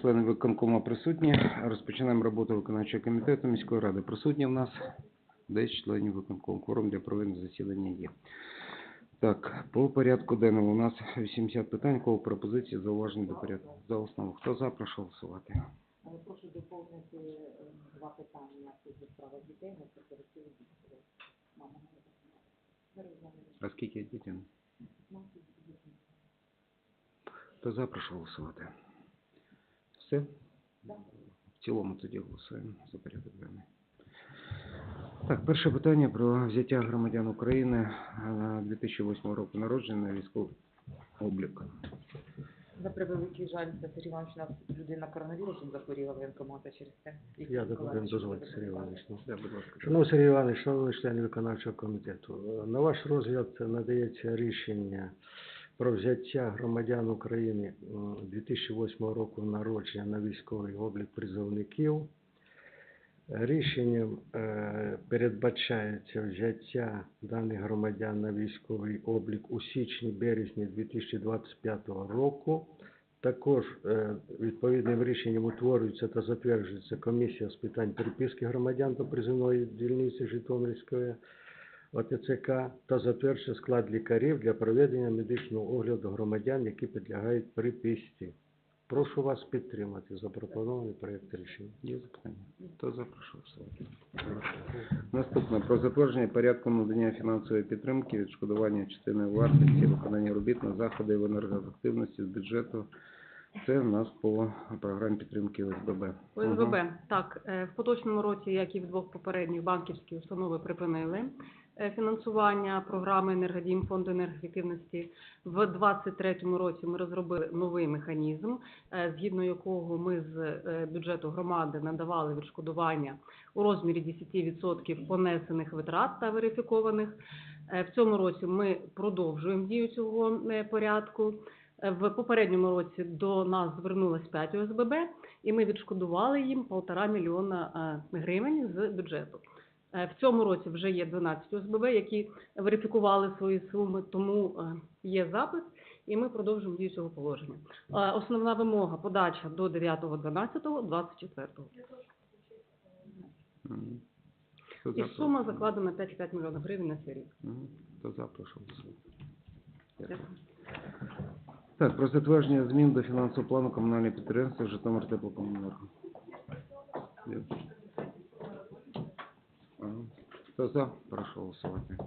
Члени виконкому присутні. Розпочинаємо роботу виконавчого комітету міської ради. Присутні в нас 10 членів виконкому. Кворум для проведення засідання є. Так, по порядку денному у нас 80 питань, кого пропозиції, зауважень до порядку. За основу. Хто за, прошу голосувати. Прошу доповнити е, два питання же справа дітей на кооперативі дітей. Мама А скільки дітей. Хто за, прошу голосувати. Все? Да. В цілому тоді голосуємо за порядок денний. Так, перше питання про взяття громадян України е, 2008 року народження на військовий облік. За превеликий жаль, це Сергій Іванович, у нас людина коронавірусом захворіла воєнкомата через це. Я Миколаївич, дозвольте, Сергій. Іванович. ну. Да, будь ласка. Шановний Сергій Іванович, шановні члени виконавчого комітету, е, на ваш розгляд надається рішення про взяття громадян України 2008 року народження на військовий облік призовників. Рішенням е, передбачається взяття даних громадян на військовий облік у січні-березні 2025 року. Також е, відповідним рішенням утворюється та затверджується комісія з питань переписки громадян до призовної дільниці Житомирської ОТЦК та затверджується склад лікарів для проведення медичного огляду громадян, які підлягають приписці. Прошу вас підтримати запропонований проект рішення. Є запитання? Хто за, прошу голосувати. Наступне про затвердження порядку надання фінансової підтримки, відшкодування частини вартості, виконання робіт на заходи в енергоефективності з бюджету. Це у нас по програмі підтримки ОСББ. ОСББ. Мгм. Так, е, в поточному році, як і в двох попередніх банківські установи припинили фінансування програми «Енергодім» фонду енергоефективності. В 2023 році ми розробили новий механізм, е, згідно якого ми з е, бюджету громади надавали відшкодування у розмірі 10% понесених витрат та верифікованих. Е, В цьому році ми продовжуємо дію цього е, порядку. Е, В попередньому році до нас звернулось 5 ОСББ, і ми відшкодували їм полтора мільйона е, гривень з бюджету. Е, В цьому році вже є 12 ОСББ, які верифікували свої суми, тому е, є запис, і ми продовжуємо дію цього положення. Е, Основна вимога подача до 9.12.24. Мгм. Хто І сума закладена 5,5 мільйонів гривень на цей рік. Мгм. Хто за, прошу голосувати. Дякую. Дякую. Так, про затвердження змін до фінансового плану комунального підприємства Житомир теплокомуненерго. Є. Ага. Хто за? Прошу голосувати.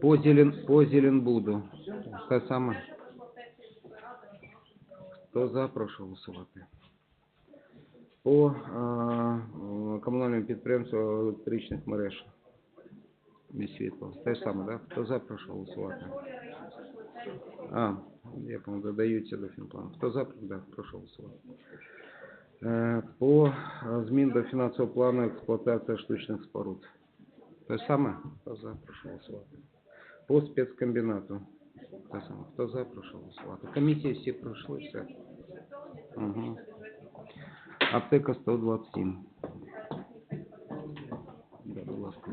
По Зелен, по Зеленбуду. Те саме. Хто за? Прошу голосувати. По а, е, комунальному підприємству електричних мереж. Місь світло. Те ж саме, так? Да? Хто за? Прошу голосувати. А, я помню, додаються до фінплану. Хто за? Да, прошу голосувати. Е, По змін до фінансового плану експлуатації штучних споруд. Те саме? Хто за? Прошу голосувати. По спецкомбінату. Те саме. Хто за? Прошу голосувати. Комісії всі пройшли, все. Угу. Аптека 127. Да, будь ласка.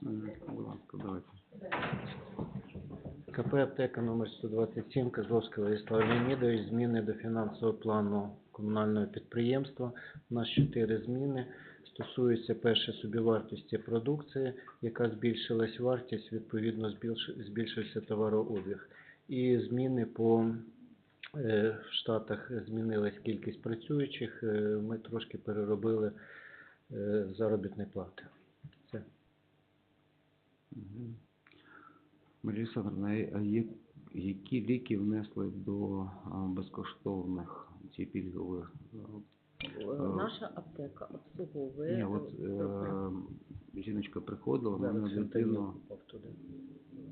Будь ласка, давайте. КП «Аптека» номер 127 Козловського Владислав Леонідович. Зміни до фінансового плану комунального підприємства. У нас чотири зміни. Стосується перше собівартості продукції, яка збільшилась вартість, відповідно збільш- збільшився товарообіг. І зміни по е, в Штатах змінилась кількість працюючих. е, Ми трошки переробили е, заробітні плати. Марія Олександровна, які ліки внесли до безкоштовних ці пільгові? Е, Наша аптека обслуговує. Ні, от е, жіночка приходила, вона на дитину.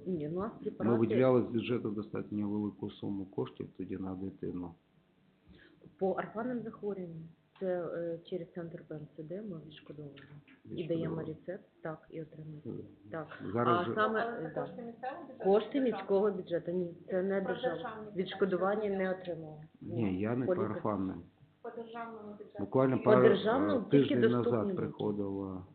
Ні, ну, нас Ми виділяли з бюджету достатньо велику суму коштів тоді на дитину. по орфанним захворюванням. Це е, через центр ПМСД ми відшкодовуємо. І даємо рецепт, так, і отримуємо. Так. Зараз а саме це е, да. кошти місцевого бюджету? кошти міського бюджету. Ні, це не держава. Відшкодування не отримуємо. Ні, я не Поліка- парафанний. По державному бюджету. По е, державному тільки назад приходила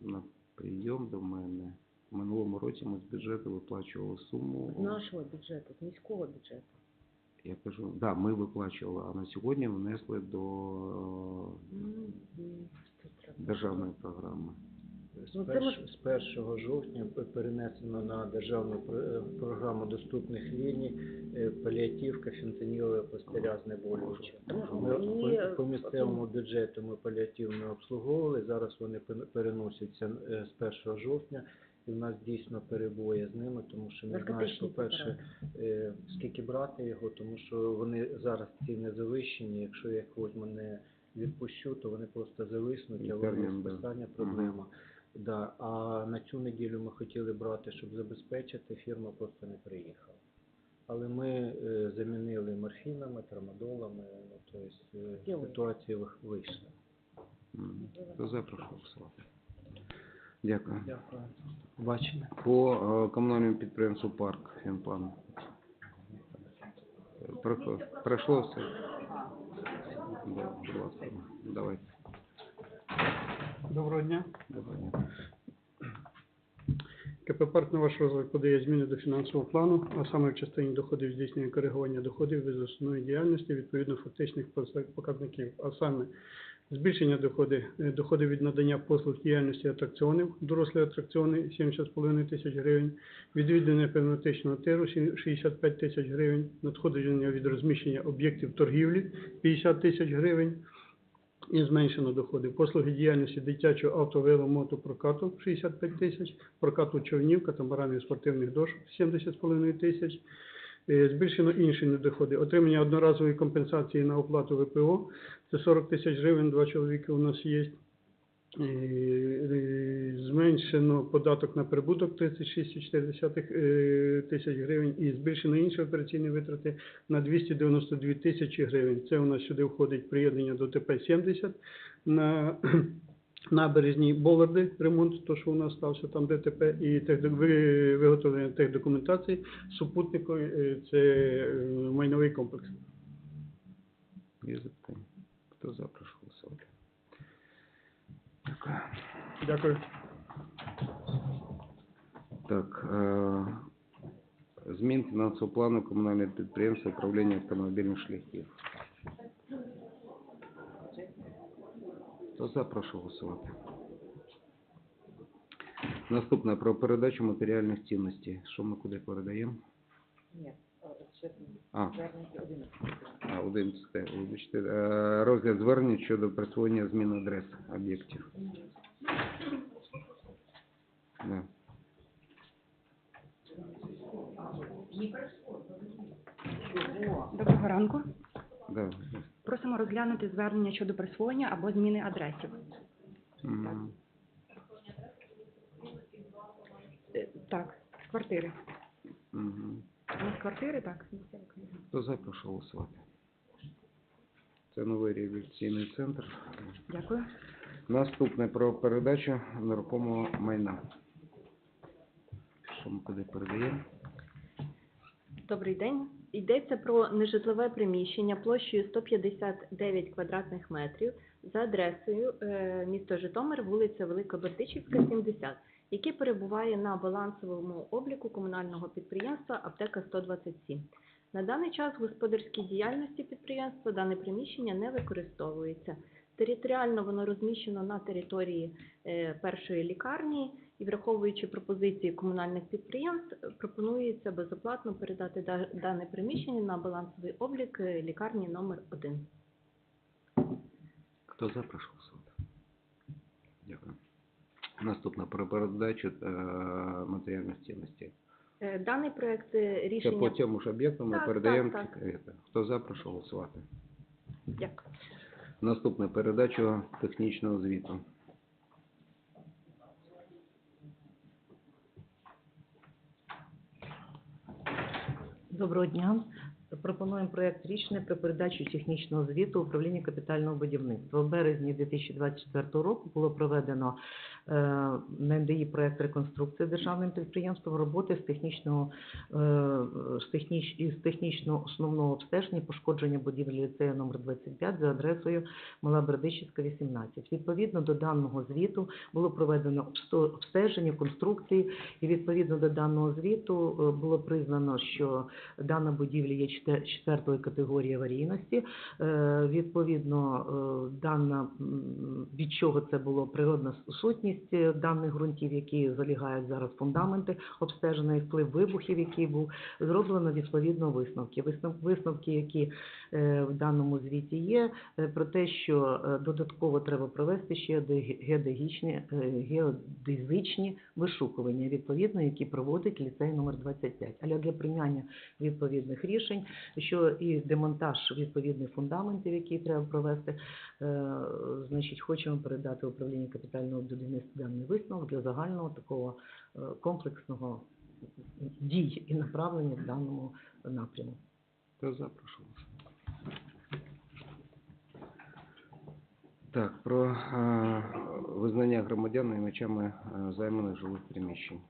на прийом до мене. В минулому році ми з бюджету виплачували суму. З нашого бюджету, з міського бюджету. Я кажу, да, ми виплачували, а на сьогодні внесли до треба. державної програми. З, Ну, перш- з 1 жовтня перенесено на державну е, програму доступних ліній е, паліативка, фентанілове, пластиря, знеболювачі. Ну, Ми по, по місцевому бюджету ми паліатив не обслуговували, зараз вони пен- переносяться е, з 1 жовтня, і в нас дійсно перебої з ними, тому що не знаєш, по-перше, е, скільки брати його, тому що вони зараз ціни завищені, якщо я якогось мене відпущу, то вони просто зависнуть, а вони списання проблема. Да, а на цю неділю ми хотіли брати, щоб забезпечити, фірма просто не приїхала. Але ми е, замінили морфінами, трамадолами, ну, тобто е, ситуація вих- вийшла. М. Хто запрошу. Дякую. Дякую. Бачення. По е, комунальному підприємству Парк Фінплан. Е, Пройшло все? Да, будь ласка, давайте. Доброго дня. Давайте. КП «Парк» на ваш розгляд подає зміни до фінансового плану, а саме в частині доходів здійснення коригування доходів від основної діяльності відповідно фактичних показників, а саме збільшення доходи, е, доходи від надання послуг діяльності атракціонів, дорослі атракціони 70,5 тисяч гривень, відвідування пневматичного тиру сі- 65 тисяч гривень, надходження від розміщення об'єктів торгівлі 50 тисяч гривень, і зменшено доходи. Послуги діяльності дитячого автовеломотопрокату 65 тисяч, прокату човнів, катамаранів спортивних дошок 70,5 тисяч. Е, Збільшено інші недоходи. Отримання одноразової компенсації на оплату ВПО це 40 тисяч гривень, два чоловіки у нас є. Е, е, Зменшено податок на прибуток 36,4 е, тисяч гривень і збільшено інші операційні витрати на 292 тисячі гривень. Це у нас сюди входить приєднання до ТП-70 на набережній Боларди, ремонт, то що у нас стався там ДТП, і виготовлення тих документацій супутникові, е, це е, майновий комплекс. Є запитання? Хто за, прошу голосувати. Дякую. Дякую. Так, е, змін фінансового плану комунального підприємства управління автомобільних шляхів. Хто за, прошу голосувати. Наступне про передачу матеріальних цінностей. Що ми куди передаємо? Ні, ще А, один. а 11. Вибачте. Е, Розгляд звернень щодо присвоєння змін адрес об'єктів. Да. Доброго ранку. Да. Просимо розглянути звернення щодо присвоєння або зміни адресів. Е, Так, з квартири. мгм. У нас квартири, так? Хто за, прошу голосувати. Це новий реабілітаційний центр. Дякую. Наступне про передачу нерухомого майна. Що ми куди передаємо? Добрий день. Йдеться про нежитлове приміщення площею 159 квадратних метрів за адресою е, місто Житомир, вулиця Великобертичівська, 70, яке перебуває на балансовому обліку комунального підприємства Аптека 127. На даний час в господарській діяльності підприємства дане приміщення не використовується. Територіально воно розміщено на території е, першої лікарні і враховуючи пропозиції комунальних підприємств, пропонується безоплатно передати дане приміщення на балансовий облік е, лікарні номер 1. Хто за, прошу голосувати. Дякую. Наступне про передачу е, матеріальних цінностей. Даний проект е, Це по цьому ж об'єкту ми Так, передаємо так, так. Хто за, прошу голосувати. Дякую. Наступне передачу технічного звіту. Доброго дня. Пропонуємо проект рішення про передачу технічного звіту управління капітального будівництва. В березні 2024 року було проведено е, на НДІ проект реконструкції державним підприємством роботи з технічного е, з техніч, із технічного основного обстеження пошкодження будівлі ліцею номер 25 за адресою Мала Бердичівська, 18. Відповідно до даного звіту було проведено обстеження конструкції і відповідно до даного звіту е, було признано, що дана будівля є четвертої категорії аварійності. Е, Відповідно, е, дана від чого це було природна сутність е, даних ґрунтів, які залігають зараз фундаменти, обстежений вплив вибухів, який був зроблено відповідно висновки. Висновки, які в даному звіті є, про те, що додатково треба провести ще де- геодезичні, геодезичні вишукування, відповідно, які проводить ліцей номер 25. Але для прийняття відповідних рішень, що і демонтаж відповідних фундаментів, які треба провести, е, значить, хочемо передати управлінню капітального будівництва даний висновок для загального такого е, комплексного дій і направлення в даному напряму. Хто за, прошу голосувати. Так, про е, визнання громадян наймачами е, займаних жилих приміщень.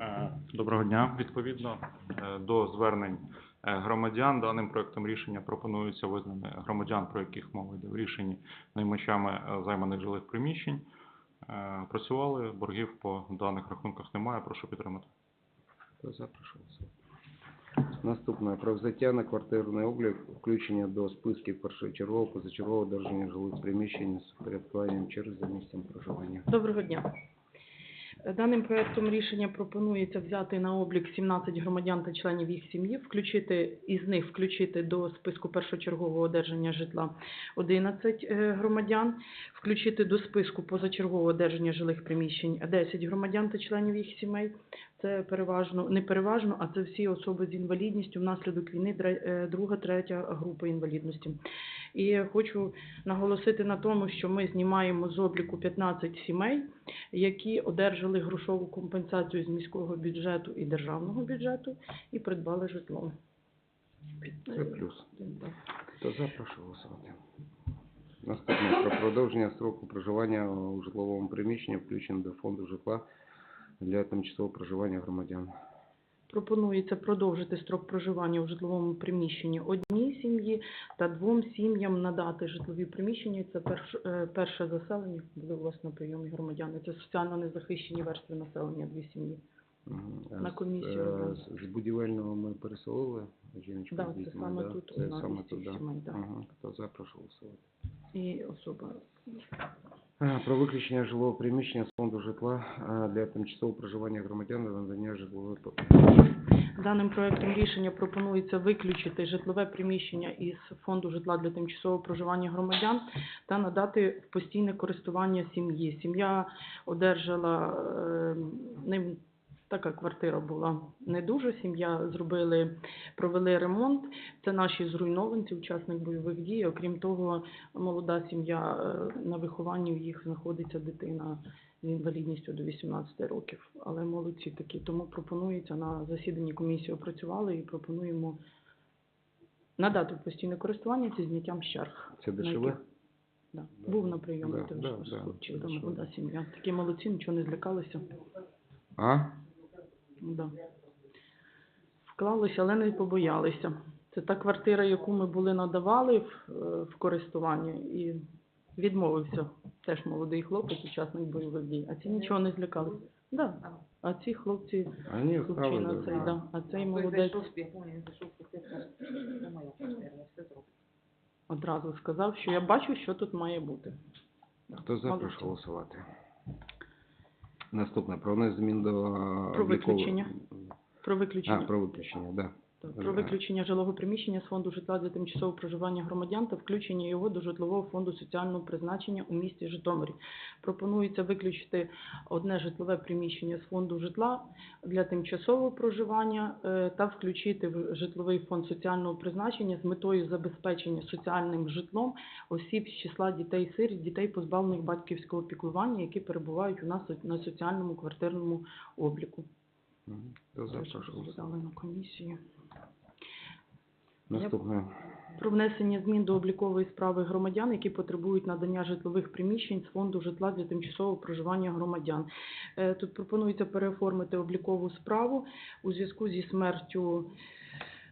Е, Доброго дня. Відповідно до звернень громадян даним проектом рішення пропонується визнати громадян, про яких мова йде в рішенні наймачами е, займаних жилих приміщень. Е, Працювали, боргів по даних рахунках немає. Прошу підтримати. Хто за, прошу голосувати. Наступне. Про взяття на квартирний облік, включення до списків першочергового, позачергового одержання жилих приміщень з порядкуванням черг за місцем проживання. Доброго дня. Даним проектом рішення пропонується взяти на облік 17 громадян та членів їх сім'ї, включити із них включити до списку першочергового одержання житла 11 е, громадян, включити до списку позачергового одержання жилих приміщень 10 громадян та членів їх сімей. Це переважно не переважно, а це всі особи з інвалідністю внаслідок війни е, друга, третя група інвалідності. І хочу наголосити на тому, що ми знімаємо з обліку 15 сімей, які одержали грошову компенсацію з міського бюджету і державного бюджету і придбали житло. Це плюс. Хто за, прошу голосувати. Наступне. Про продовження строку проживання у житловому приміщенні, включено до фонду житла для тимчасового проживання громадян. Пропонується продовжити строк проживання у житловому приміщенні одній сім'ї та двом сім'ям надати житлові приміщення. Це е, перше заселення, у вас прийомі громадяни. Це соціально незахищені верстви населення, дві сім'ї. На комісію, е. З з будівельного ми переселили жіночку Да, з це саме да? тут Це одна саме із тут, да. сімей, да. Ага. Хто за, прошу голосувати. І особа Про виключення жилого приміщення з фонду житла для тимчасового проживання громадян на надання житлової по- Даним проектом рішення пропонується виключити житлове приміщення із фонду житла для тимчасового проживання громадян та надати постійне користування сім'ї. Сім'я одержала е, Така квартира була не дуже. Сім'я зробили, провели ремонт. Це наші зруйнованці, учасник бойових дій. Окрім того, молода сім'я е, на вихованні у їх знаходиться дитина з інвалідністю до 18 років. Але молодці такі. Тому пропонується на засіданні комісії опрацювали і пропонуємо надати постійне користування зі зняттям з. Це дешеве? яких- Да. Був на прийомі, Да, да, да, да, молода сім'я. Такі молодці, нічого не злякалися. А? Да. Вклалися, але не побоялися. Це та квартира, яку ми були надавали в, е, в користування, і відмовився теж молодий хлопець, учасник бойових дій. А ці нічого не злякалися. Да. А ці хлопці, А ні, хлопчина справи, цей, да. да. а цей молодець одразу сказав, що я бачу, що тут має бути. Хто за, прошу голосувати. Наступне. Про внесення змін до Про облікового- виключення. Про виключення. А, про виключення, да. Про виключення жилого приміщення з фонду житла для тимчасового проживання громадян та включення його до житлового фонду соціального призначення у місті Житомирі. Пропонується виключити одне житлове приміщення з фонду житла для тимчасового проживання е, та включити в житловий фонд соціального призначення з метою забезпечення соціальним житлом осіб з числа дітей сиріт, дітей позбавлених батьківського піклування, які перебувають у нас на соціальному квартирному обліку. Теж прошу на комісії. Наступне. Про внесення змін до облікової справи громадян, які потребують надання житлових приміщень з фонду житла для тимчасового проживання громадян. Е, Тут пропонується переоформити облікову справу у зв'язку зі смертю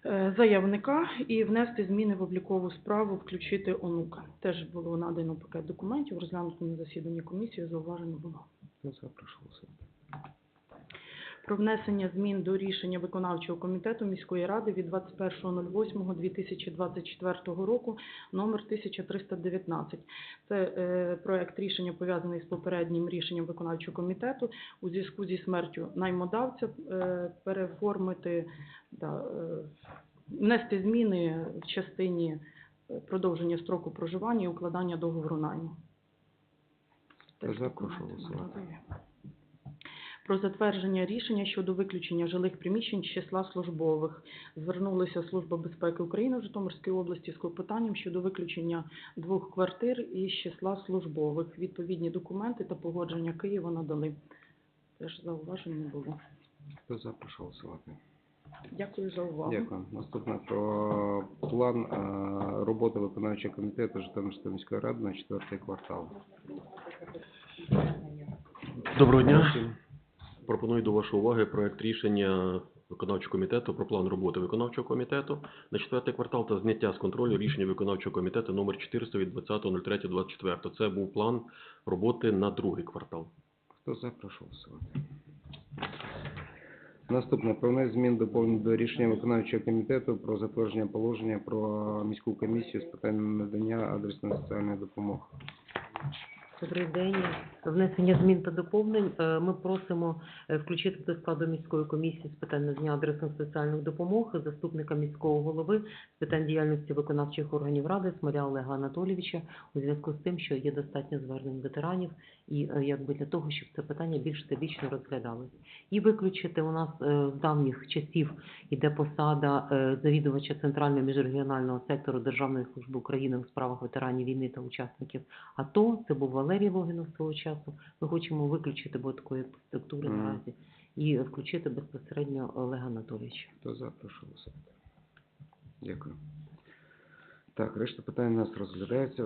е, заявника і внести зміни в облікову справу, включити онука. Теж було надано пакет документів, розглянуто на засіданні комісії, зауваження було. Хто за, прошу. Про внесення змін до рішення виконавчого комітету міської ради від 21.08.2024 року номер 1319. Це е, проект рішення пов'язаний з попереднім рішенням виконавчого комітету у зв'язку зі смертю наймодавця е, переформити да, е, внести зміни в частині продовження строку проживання і укладання договору найму. Хто Теж за, прошу документи голосувати. надали. Про затвердження рішення щодо виключення жилих приміщень з числа службових. Звернулася Служба безпеки України в Житомирській області з клопотанням щодо виключення двох квартир із числа службових. Відповідні документи та погодження Києва надали. Теж зауважень не було. Хто за, прошу голосувати. Дякую за увагу. Дякую. Наступне про план е, роботи виконавчого комітету Житомирської міської ради на четвертий квартал. Доброго дня. Пропоную до вашої уваги проект рішення виконавчого комітету про план роботи виконавчого комітету на четвертий квартал та зняття з контролю рішення виконавчого комітету номер 400 від 20.03.24. Це був план роботи на другий квартал. Хто за, прошу голосувати. Наступне про внесення змін доповнень до рішення виконавчого комітету про затвердження положення про міську комісію з питань надання адресної соціальної допомоги. Добрий день. Внесення змін та доповнень. Е, Ми просимо е, включити до складу міської комісії з питань надання адресних соціальних допомог заступника міського голови з питань діяльності виконавчих органів ради Смоля Олега Анатолійовича у зв'язку з тим, що є достатньо звернень ветеранів і е, якби для того, щоб це питання більш всебічно розглядалось. І виключити у нас з давніх часів іде посада завідувача центрального міжрегіонального сектору Державної служби України у справах ветеранів війни та учасників АТО. Це був Валерій Логінов свого часу. Ми хочемо виключити, бо такої структури mm. наразі, і включити безпосередньо Олега Анатолійовича. То запрошую. Дякую. Так, решта питань у нас розглядається.